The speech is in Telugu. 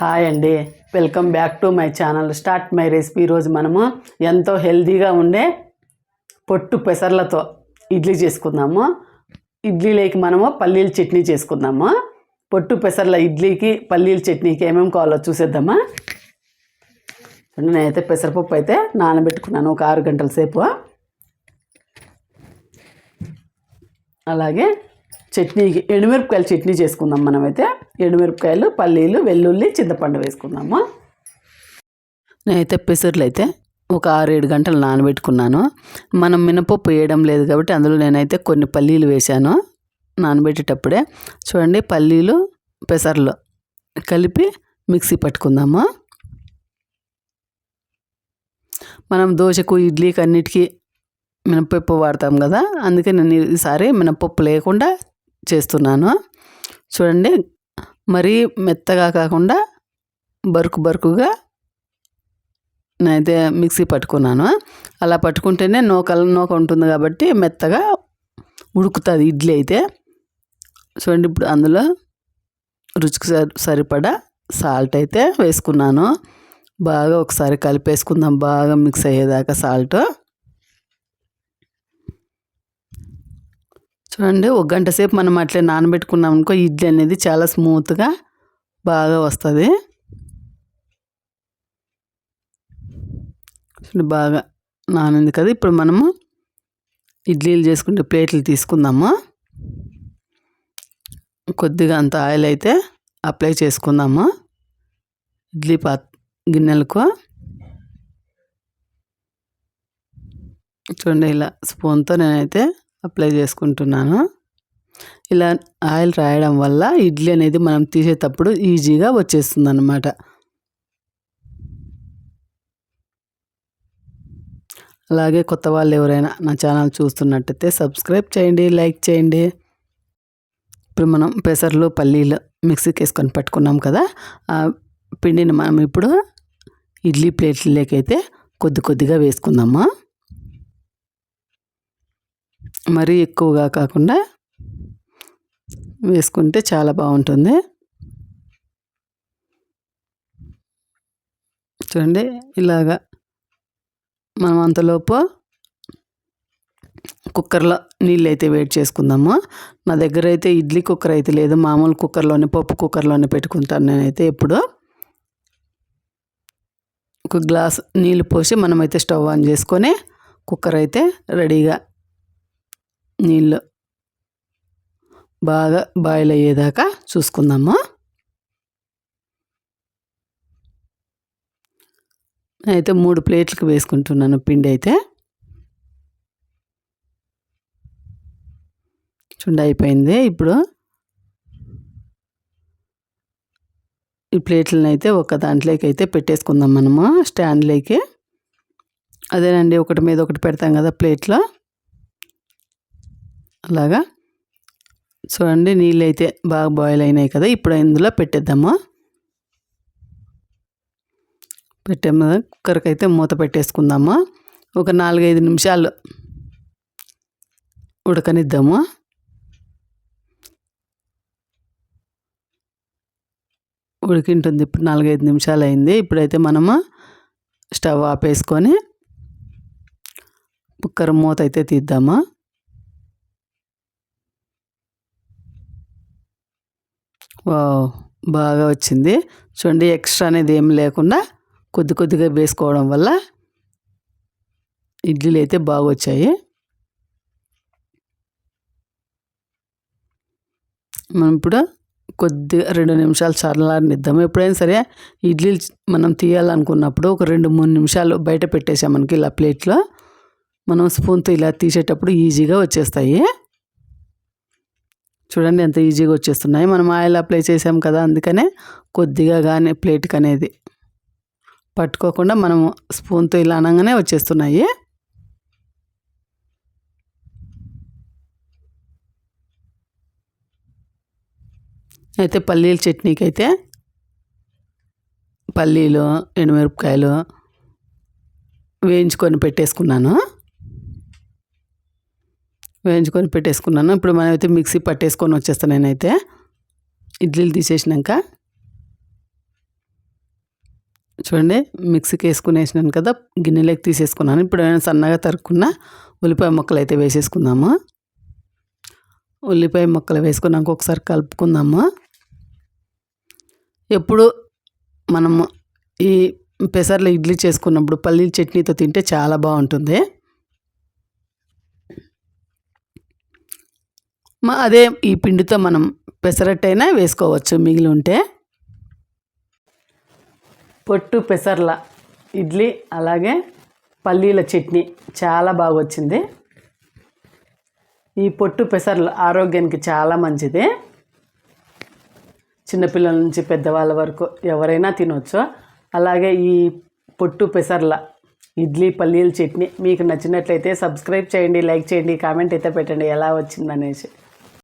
హాయ్ అండి. Welcome back to my channel. Start my recipe. ఈరోజు మనము ఎంతో హెల్దీగా ఉండే పొట్టు పెసర్లతో ఇడ్లీ చేసుకుందాము. ఇడ్లీలోకి మనము పల్లీల చట్నీ చేసుకుందాము. పొట్టు పెసర్ల ఇడ్లీకి పల్లీల చట్నీకి ఏమేమి కావాలో చూసేద్దామా? నేనైతే పెసరపప్పు అయితే నానబెట్టుకున్నాను ఒక ఆరు గంటల సేపు. అలాగే చట్నీకి ఎండుమిరపకాయలు చట్నీ చేసుకుందాం మనమైతే. ఎండుమిరపకాయలు పల్లీలు వెల్లుల్లి చింతపండు వేసుకుందాము. నేనైతే పెసర్లు అయితే ఒక ఆరేడు గంటలు నానబెట్టుకున్నాను. మనం మినపప్పు వేయడం లేదు కాబట్టి అందులో నేనైతే కొన్ని పల్లీలు వేశాను నానబెట్టేటప్పుడే. చూడండి పల్లీలు పెసర్లు కలిపి మిక్సీ పట్టుకుందాము. మనం దోశకు ఇడ్లీకి అన్నిటికీ మినపప్పు వాడతాం కదా అందుకే నేను ఈసారి మినపప్పు లేకుండా చేస్తున్నాను. చూడండి మరీ మెత్తగా కాకుండా బరుకు బరుకుగా నేనైతే మిక్సీ పట్టుకున్నాను. అలా పట్టుకుంటేనే నూకలు నూక ఉంటుంది కాబట్టి మెత్తగా ఉడుకుతుంది ఇడ్లీ అయితే. చూడండి ఇప్పుడు అందులో రుచికి సరి సరిపడా సాల్ట్ అయితే వేసుకున్నాను. బాగా ఒకసారి కలిపేసుకుందాం బాగా మిక్స్ అయ్యేదాకా సాల్ట్. చూడండి ఒక గంట సేపు మనం అట్లే నానబెట్టుకున్నాం అనుకో ఇడ్లీ అనేది చాలా స్మూత్గా బాగా వస్తుంది. చూడండి బాగా నానింది కదా. ఇప్పుడు మనము ఇడ్లీలు చేసుకుంటే ప్లేట్లు తీసుకుందాము. కొద్దిగా అంత ఆయిల్ అయితే అప్లై చేసుకుందాము. ఇడ్లీ పా గిన్నెలకు. చూడండి ఇలా స్పూన్తో నేనైతే అప్లై చేసుకుంటున్నాను. ఇలా ఆయిల్ రాయడం వల్ల ఇడ్లీ అనేది మనం తీసేటప్పుడు ఈజీగా వచ్చేస్తుంది అనమాట అలాగే కొత్త వాళ్ళు ఎవరైనా నా ఛానల్ చూస్తున్నట్టయితే సబ్స్క్రైబ్ చేయండి లైక్ చేయండి. ఇప్పుడు మనం పెసర్లు పల్లీలు మిక్సీకి వేసుకొని పట్టుకున్నాం కదా ఆ పిండిని మనం ఇప్పుడు ఇడ్లీ ప్లేట్లకైతే కొద్ది కొద్దిగా వేసుకుందాము? మరీ ఎక్కువగా కాకుండా వేసుకుంటే చాలా బాగుంటుంది. చూడండి ఇలాగా మనం అంతలోపు కుక్కర్లో నీళ్ళు అయితే వేడి చేసుకుందాము. నా దగ్గర అయితే ఇడ్లీ కుక్కర్ అయితే లేదు మామూలు కుక్కర్లోనే పప్పు కుక్కర్లోనే పెట్టుకుంటాను నేనైతే ఎప్పుడు. ఒక గ్లాస్ నీళ్ళు పోసి మనమైతే స్టవ్ ఆన్ చేసుకొని కుక్కర్ అయితే రెడీగా నీళ్ళు బాగా బాయిల్ అయ్యేదాకా చూసుకుందాము. అయితే మూడు ప్లేట్లకు వేసుకుంటున్నాను పిండి అయితే. చుండ అయిపోయింది ఇప్పుడు. ఈ ప్లేట్లను అయితే ఒక దాంట్లోకి అయితే పెట్టేసుకుందాం మనము స్టాండ్లోకి. అదేనండి ఒకటి మీద ఒకటి పెడతాం కదా ప్లేట్లో. అలాగా? చూడండి నీళ్ళు అయితే బాగా బాయిల్ అయినాయి కదా ఇప్పుడు ఇందులో పెట్టేద్దామా? పెట్టాము కదా కుక్కర్కి అయితే మూత పెట్టేసుకుందామా? ఒక నాలుగైదు నిమిషాలు ఉడకనిద్దాము? ఉడికింటుంది ఇప్పుడు నాలుగైదు నిమిషాలు అయింది ఇప్పుడైతే మనము స్టవ్ ఆపేసుకొని కుక్కర్ మూత అయితే తీద్దామా? బాగా వచ్చింది. చూడండి ఎక్స్ట్రా అనేది ఏం లేకుండా కొద్ది కొద్దిగా వేసుకోవడం వల్ల ఇడ్లీలు అయితే బాగా వచ్చాయి మనం ఇప్పుడు కొద్దిగా రెండు నిమిషాలు చల్లారనిద్దాం ఎప్పుడైనా సరే ఇడ్లీలు మనం తీయాలనుకున్నప్పుడు ఒక రెండు మూడు నిమిషాలు బయట పెట్టేసాం మనకి ఇలా ప్లేట్లో మనం స్పూన్తో ఇలా తీసేటప్పుడు ఈజీగా వచ్చేస్తాయి. చూడండి ఎంత ఈజీగా వచ్చేస్తున్నాయి. మనం ఆయిల్ అప్లై చేసాం కదా అందుకనే కొద్దిగా కానీ ప్లేట్కి అనేది పట్టుకోకుండా మనం స్పూన్తో ఇలా అనగానే వచ్చేస్తున్నాయి. అయితే పల్లీల చట్నీకి అయితే పల్లీలు ఎండుమిరపకాయలు వేయించుకొని పెట్టేసుకున్నాను. వేయించుకొని పెట్టేసుకున్నాను. ఇప్పుడు మనమైతే మిక్సీ పట్టేసుకొని వచ్చేస్తాను నేనైతే. ఇడ్లీలు తీసేసినాక. చూడండి మిక్సీకి వేసుకుని వేసినాను కదా గిన్నెలోకి తీసేసుకున్నాను. ఇప్పుడు నేను సన్నగా తరుక్కున్న ఉల్లిపాయ ముక్కలు అయితే వేసేసుకుందాము. ఉల్లిపాయ ముక్కలు వేసుకున్నాక ఒకసారి కలుపుకుందాము. ఎప్పుడు మనము ఈ పెసర్లో ఇడ్లీ చేసుకున్నప్పుడు పల్లీల చట్నీతో తింటే చాలా బాగుంటుంది. అదే ఈ పిండితో మనం పెసరట్టైనా వేసుకోవచ్చు. మిగిలి ఉంటే పొట్టు పెసర్ల ఇడ్లీ అలాగే పల్లీల చట్నీ చాలా బాగా వచ్చింది ఈ పొట్టు పెసర్లు ఆరోగ్యానికి చాలా మంచిది. చిన్నపిల్లల నుంచి పెద్దవాళ్ళ వరకు ఎవరైనా తినవచ్చు అలాగే ఈ పొట్టు పెసర్ల ఇడ్లీ పల్లీల చట్నీ మీకు నచ్చినట్లయితే సబ్స్క్రైబ్ చేయండి లైక్ చేయండి కామెంట్ అయితే పెట్టండి ఎలా వచ్చిందనేసి.